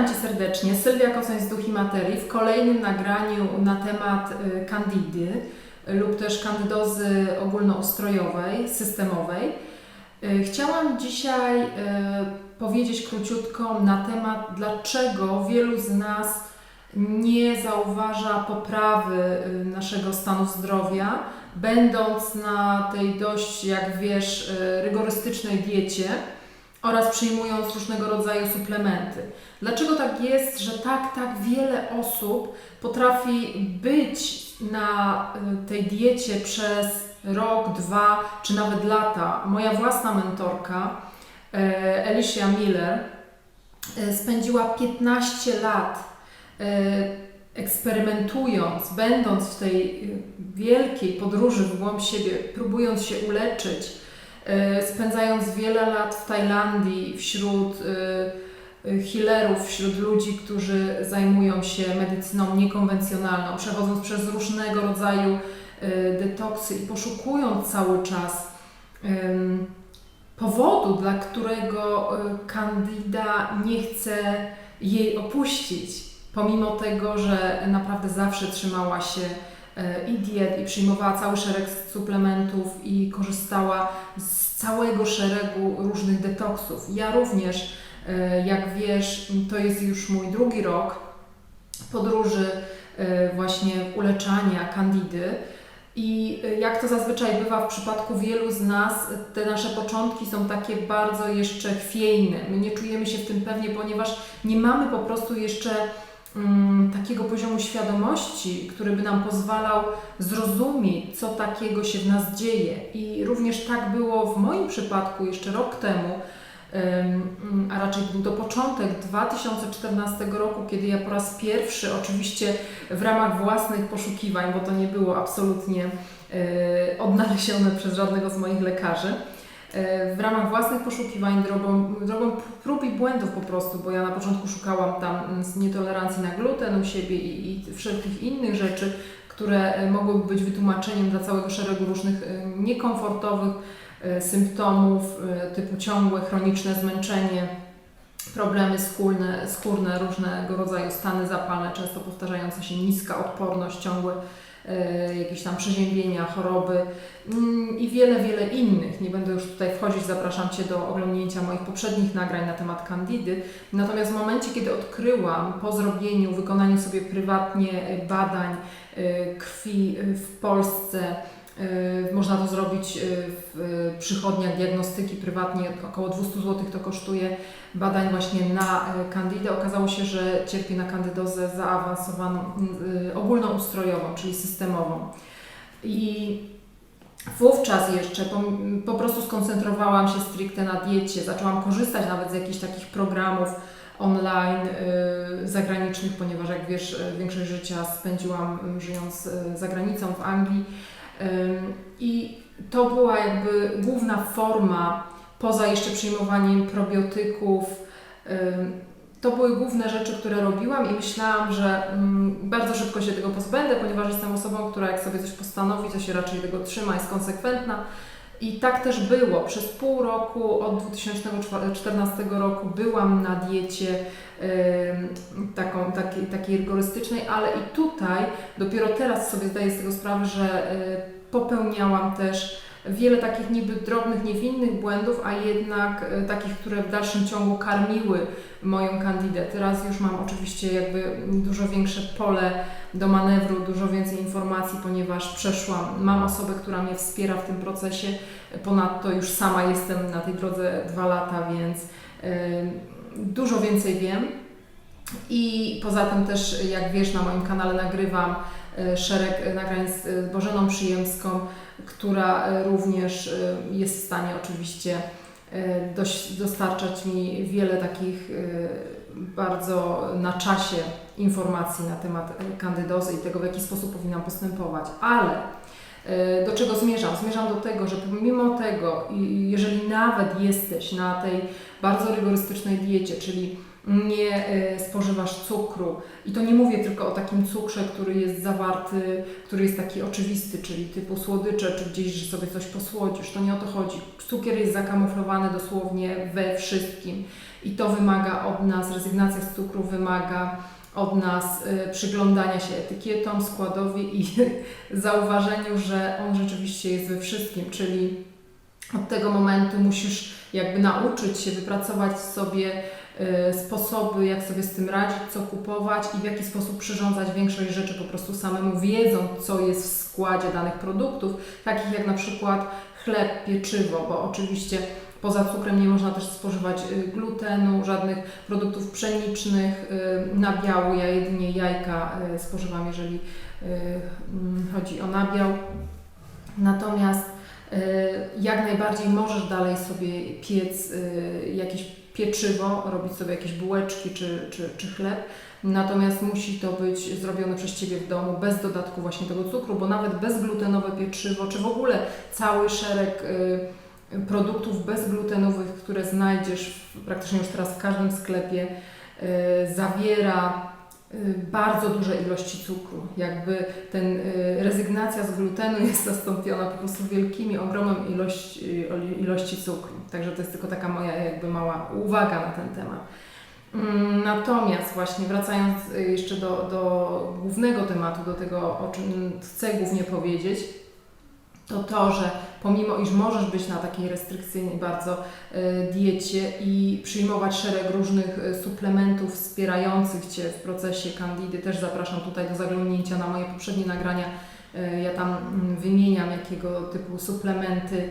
Witam Cię serdecznie. Sylwia Kosoń z Duch i Materii w kolejnym nagraniu na temat y, kandidy y, lub też kandydozy ogólnoustrojowej, systemowej. Y, Chciałam dzisiaj powiedzieć króciutko na temat, dlaczego wielu z nas nie zauważa poprawy naszego stanu zdrowia, będąc na tej dość, jak wiesz, rygorystycznej diecie oraz przyjmując różnego rodzaju suplementy. Dlaczego tak jest, że tak, tak wiele osób potrafi być na y, tej diecie przez rok, dwa czy nawet lata? Moja własna mentorka, e, Alicia Miller, e, spędziła 15 lat eksperymentując, będąc w tej y, wielkiej podróży w głąb siebie, próbując się uleczyć, spędzając wiele lat w Tajlandii wśród e, e, healerów, wśród ludzi, którzy zajmują się medycyną niekonwencjonalną, przechodząc przez różnego rodzaju detoksy i poszukując cały czas powodu, dla którego kandida nie chce jej opuścić, pomimo tego, że naprawdę zawsze trzymała się i diet, i przyjmowała cały szereg suplementów, i korzystała z całego szeregu różnych detoksów. Ja również, e, jak wiesz, to jest już mój drugi rok podróży e, właśnie uleczania kandidy. I e, jak to zazwyczaj bywa w przypadku wielu z nas, te nasze początki są takie bardzo jeszcze chwiejne. My nie czujemy się w tym pewnie, ponieważ nie mamy po prostu jeszcze takiego poziomu świadomości, który by nam pozwalał zrozumieć, co takiego się w nas dzieje. I również tak było w moim przypadku jeszcze rok temu, em, a raczej był to początek 2014 roku, kiedy ja po raz pierwszy, oczywiście w ramach własnych poszukiwań, bo to nie było absolutnie e, odnalezione przez żadnego z moich lekarzy, w ramach własnych poszukiwań, drogą, drogą prób i błędów po prostu, bo ja na początku szukałam tam mm, nietolerancji na gluten u siebie i, i wszelkich innych rzeczy, które e, mogłyby być wytłumaczeniem dla całego szeregu różnych e, niekomfortowych e, symptomów typu ciągłe, chroniczne zmęczenie, problemy skórne, skórne, różnego rodzaju stany zapalne, często powtarzające się niska odporność, ciągłe jakieś tam przeziębienia, choroby mm, i wiele, wiele innych. Nie będę już tutaj wchodzić, zapraszam Cię do oglądnięcia moich poprzednich nagrań na temat kandidy. Natomiast w momencie, kiedy odkryłam po zrobieniu, wykonaniu sobie prywatnie e, badań e, krwi e, w Polsce, e, można to zrobić e, w e, przychodniach diagnostyki prywatnie, około 200 zł to kosztuje badań właśnie na kandidę. Okazało się, że cierpi na kandydozę zaawansowaną, y, ogólnoustrojową, czyli systemową. I wówczas jeszcze po, po prostu skoncentrowałam się stricte na diecie. Zaczęłam korzystać nawet z jakichś takich programów online y, zagranicznych, ponieważ jak wiesz, y, większość życia spędziłam y, żyjąc y, za granicą w Anglii. I to była jakby główna forma, poza jeszcze przyjmowaniem probiotyków, to były główne rzeczy, które robiłam i myślałam, że mm, bardzo szybko się tego pozbędę, ponieważ jestem osobą, która jak sobie coś postanowi, to się raczej tego trzyma, jest konsekwentna. I tak też było. Przez pół roku od 2014 roku byłam na diecie taką, takiej, takiej rygorystycznej, ale i tutaj dopiero teraz sobie zdaję z tego sprawę, że y, popełniałam też wiele takich niby drobnych, niewinnych błędów, a jednak y, takich, które w dalszym ciągu karmiły moją kandydę. Teraz już mam oczywiście jakby dużo większe pole do manewru, dużo więcej informacji, ponieważ przeszłam, mam osobę, która mnie wspiera w tym procesie. Ponadto już sama jestem na tej drodze dwa lata, więc dużo więcej wiem. I poza tym też, jak wiesz, na moim kanale nagrywam szereg nagrań z y, Bożeną Przyjemską, która y, również jest w stanie oczywiście dostarczać mi wiele takich bardzo na czasie informacji na temat kandydozy i tego, w jaki sposób powinnam postępować. Ale do czego zmierzam? Zmierzam do tego, że pomimo tego, jeżeli nawet jesteś na tej bardzo rygorystycznej diecie, czyli nie y, spożywasz cukru. I to nie mówię tylko o takim cukrze, który jest zawarty, który jest taki oczywisty, czyli typu słodycze, czy gdzieś, że sobie coś posłodzisz. To nie o to chodzi. Cukier jest zakamuflowany dosłownie we wszystkim. I to wymaga od nas, rezygnacja z cukru wymaga od nas y, przyglądania się etykietom, składowi i zauważeniu, że on rzeczywiście jest we wszystkim, czyli od tego momentu musisz jakby nauczyć się, wypracować sobie sposoby, jak sobie z tym radzić, co kupować i w jaki sposób przyrządzać większość rzeczy po prostu samemu, wiedząc, co jest w składzie danych produktów, takich jak na przykład chleb, pieczywo, bo oczywiście Poza cukrem nie można też spożywać y, glutenu, żadnych produktów pszenicznych, y, nabiału. Ja jedynie jajka y, spożywam, jeżeli chodzi o nabiał. Natomiast jak najbardziej możesz dalej sobie piec jakieś pieczywo, robić sobie jakieś bułeczki czy, czy, czy chleb. Natomiast musi to być zrobione przez Ciebie w domu bez dodatku właśnie tego cukru, bo nawet bezglutenowe pieczywo, czy w ogóle cały szereg produktów bezglutenowych, które znajdziesz w, praktycznie już teraz w każdym sklepie, y, zawiera y, bardzo duże ilości cukru. Jakby ten y, rezygnacja z glutenu jest zastąpiona po prostu wielkimi, ogromem ilości, ilości cukru. Także to jest tylko taka moja jakby mała uwaga na ten temat. Mm, natomiast właśnie wracając jeszcze do, do głównego tematu, do tego, o czym chcę głównie powiedzieć, to to, że pomimo iż możesz być na takiej restrykcyjnej bardzo e, diecie i przyjmować szereg różnych e, suplementów wspierających Cię w procesie kandidy, też zapraszam tutaj do zaglądnięcia na moje poprzednie nagrania. E, ja tam mm, wymieniam, jakiego typu suplementy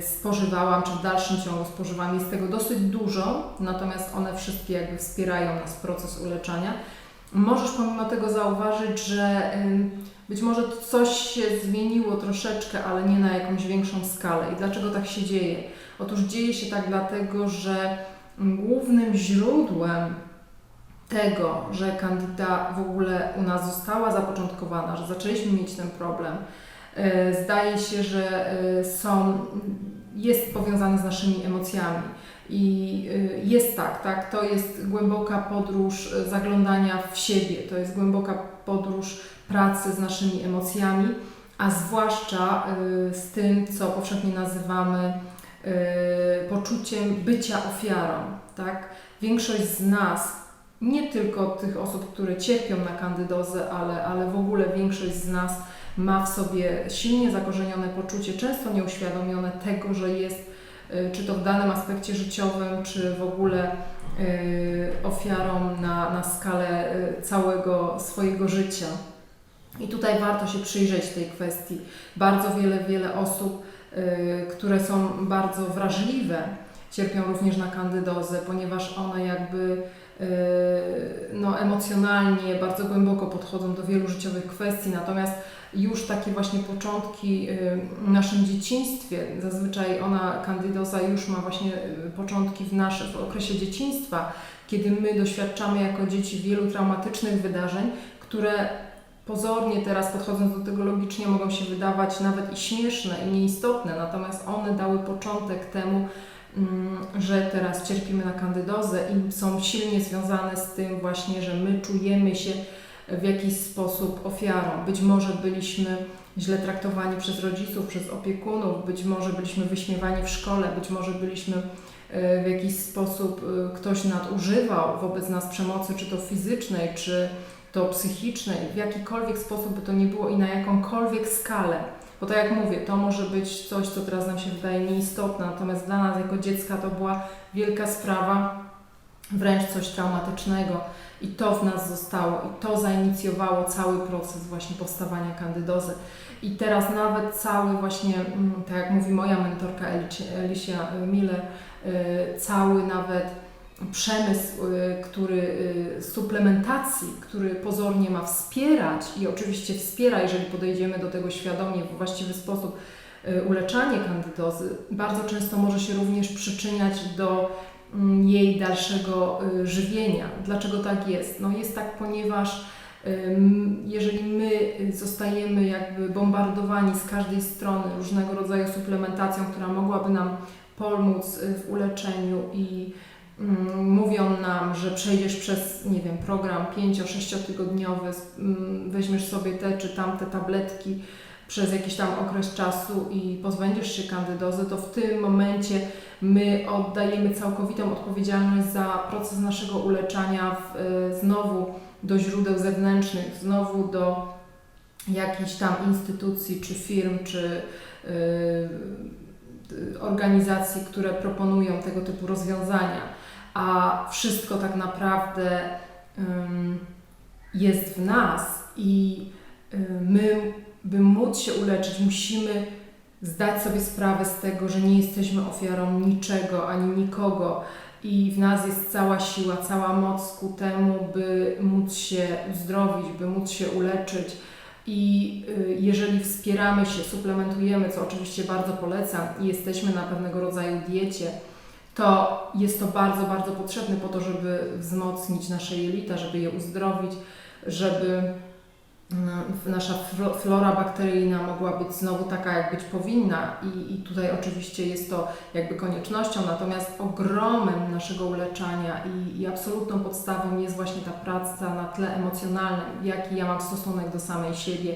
spożywałam, czy w dalszym ciągu spożywam. Jest tego dosyć dużo, natomiast one wszystkie jakby wspierają nas proces uleczania. Możesz pomimo tego zauważyć, że być może coś się zmieniło troszeczkę, ale nie na jakąś większą skalę. I dlaczego tak się dzieje? Otóż dzieje się tak dlatego, że głównym źródłem tego, że kandida w ogóle u nas została zapoczątkowana, że zaczęliśmy mieć ten problem, e, zdaje się, że e, są, jest powiązany z naszymi emocjami. I e, jest tak, tak, to jest głęboka podróż zaglądania w siebie, to jest głęboka podróż pracy z naszymi emocjami, a zwłaszcza y, z tym, co powszechnie nazywamy y, poczuciem bycia ofiarą. Tak? Większość z nas, nie tylko tych osób, które cierpią na kandydozę, ale, ale w ogóle większość z nas ma w sobie silnie zakorzenione poczucie, często nieuświadomione tego, że jest y, czy to w danym aspekcie życiowym, czy w ogóle ofiarą na, na skalę całego swojego życia. I tutaj warto się przyjrzeć tej kwestii. Bardzo wiele, wiele osób, y, które są bardzo wrażliwe, cierpią również na kandydozę, ponieważ one jakby y, no, emocjonalnie bardzo głęboko podchodzą do wielu życiowych kwestii, natomiast już takie właśnie początki y, w naszym dzieciństwie, zazwyczaj ona, kandydoza już ma właśnie początki w, naszym, w okresie dzieciństwa, kiedy my doświadczamy jako dzieci wielu traumatycznych wydarzeń, które pozornie teraz podchodząc do tego logicznie mogą się wydawać nawet i śmieszne i nieistotne, natomiast one dały początek temu, mm, że teraz cierpimy na kandydozę i są silnie związane z tym właśnie, że my czujemy się w jakiś sposób ofiarą. Być może byliśmy źle traktowani przez rodziców, przez opiekunów, być może byliśmy wyśmiewani w szkole, być może byliśmy e, w jakiś sposób e, ktoś nadużywał wobec nas przemocy, czy to fizycznej, czy to psychiczne i w jakikolwiek sposób by to nie było i na jakąkolwiek skalę. Bo tak jak mówię, to może być coś, co teraz nam się wydaje nieistotne, natomiast dla nas jako dziecka to była wielka sprawa, wręcz coś traumatycznego i to w nas zostało i to zainicjowało cały proces właśnie powstawania kandydozy. I teraz nawet cały właśnie, mm, tak jak mówi moja mentorka Alicia Miller, y, cały nawet przemysł, y, który y, suplementacji, który pozornie ma wspierać i oczywiście wspiera, jeżeli podejdziemy do tego świadomie, w właściwy sposób, uleczanie kandydozy, bardzo często może się również przyczyniać do jej dalszego żywienia. Dlaczego tak jest? No jest tak, ponieważ jeżeli my zostajemy jakby bombardowani z każdej strony różnego rodzaju suplementacją, która mogłaby nam pomóc w uleczeniu i mm, mówią nam, że przejdziesz przez, nie wiem, program 5-6 tygodniowy, mm, weźmiesz sobie te czy tamte tabletki przez jakiś tam okres czasu i pozbędziesz się kandydozy, to w tym momencie my oddajemy całkowitą odpowiedzialność za proces naszego uleczania w, y, znowu do źródeł zewnętrznych, znowu do jakichś tam instytucji, czy firm, czy y, y, organizacji, które proponują tego typu rozwiązania, a wszystko tak naprawdę ym, jest w nas i y, my, by móc się uleczyć, musimy zdać sobie sprawę z tego, że nie jesteśmy ofiarą niczego ani nikogo i w nas jest cała siła, cała moc ku temu, by móc się uzdrowić, by móc się uleczyć. I y, jeżeli wspieramy się, suplementujemy, co oczywiście bardzo polecam, i jesteśmy na pewnego rodzaju diecie, to jest to bardzo, bardzo potrzebne po to, żeby wzmocnić nasze jelita, żeby je uzdrowić, żeby nasza flo- flora bakteryjna mogła być znowu taka, jak być powinna. I, I tutaj oczywiście jest to jakby koniecznością, natomiast ogromem naszego uleczania i, i absolutną podstawą jest właśnie ta praca na tle emocjonalnym, jaki ja mam stosunek do samej siebie,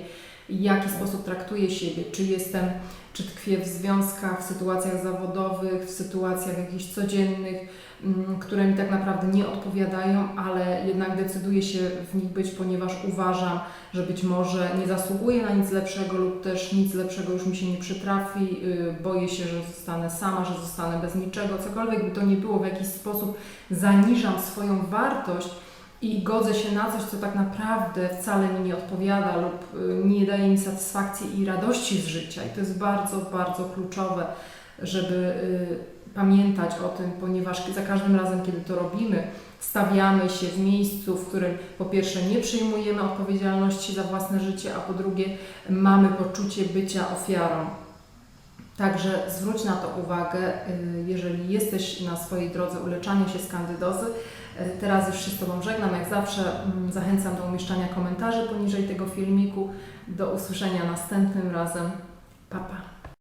w jaki sposób traktuję siebie, czy jestem, czy tkwię w związkach, w sytuacjach zawodowych, w sytuacjach jakichś codziennych, mm, które mi tak naprawdę nie odpowiadają, ale jednak decyduję się w nich być, ponieważ uważam, że być może nie zasługuję na nic lepszego lub też nic lepszego już mi się nie przytrafi, yy, boję się, że zostanę sama, że zostanę bez niczego, cokolwiek by to nie było, w jakiś sposób zaniżam swoją wartość i godzę się na coś, co tak naprawdę wcale mi nie odpowiada lub y, nie daje mi satysfakcji i radości z życia. I to jest bardzo, bardzo kluczowe, żeby y, pamiętać o tym, ponieważ za każdym razem, kiedy to robimy, stawiamy się w miejscu, w którym po pierwsze nie przyjmujemy odpowiedzialności za własne życie, a po drugie mamy poczucie bycia ofiarą. Także zwróć na to uwagę, y, jeżeli jesteś na swojej drodze uleczania się z kandydozy. Teraz już się z Tobą żegnam, jak zawsze mm, zachęcam do umieszczania komentarzy poniżej tego filmiku. Do usłyszenia następnym razem. Pa, pa.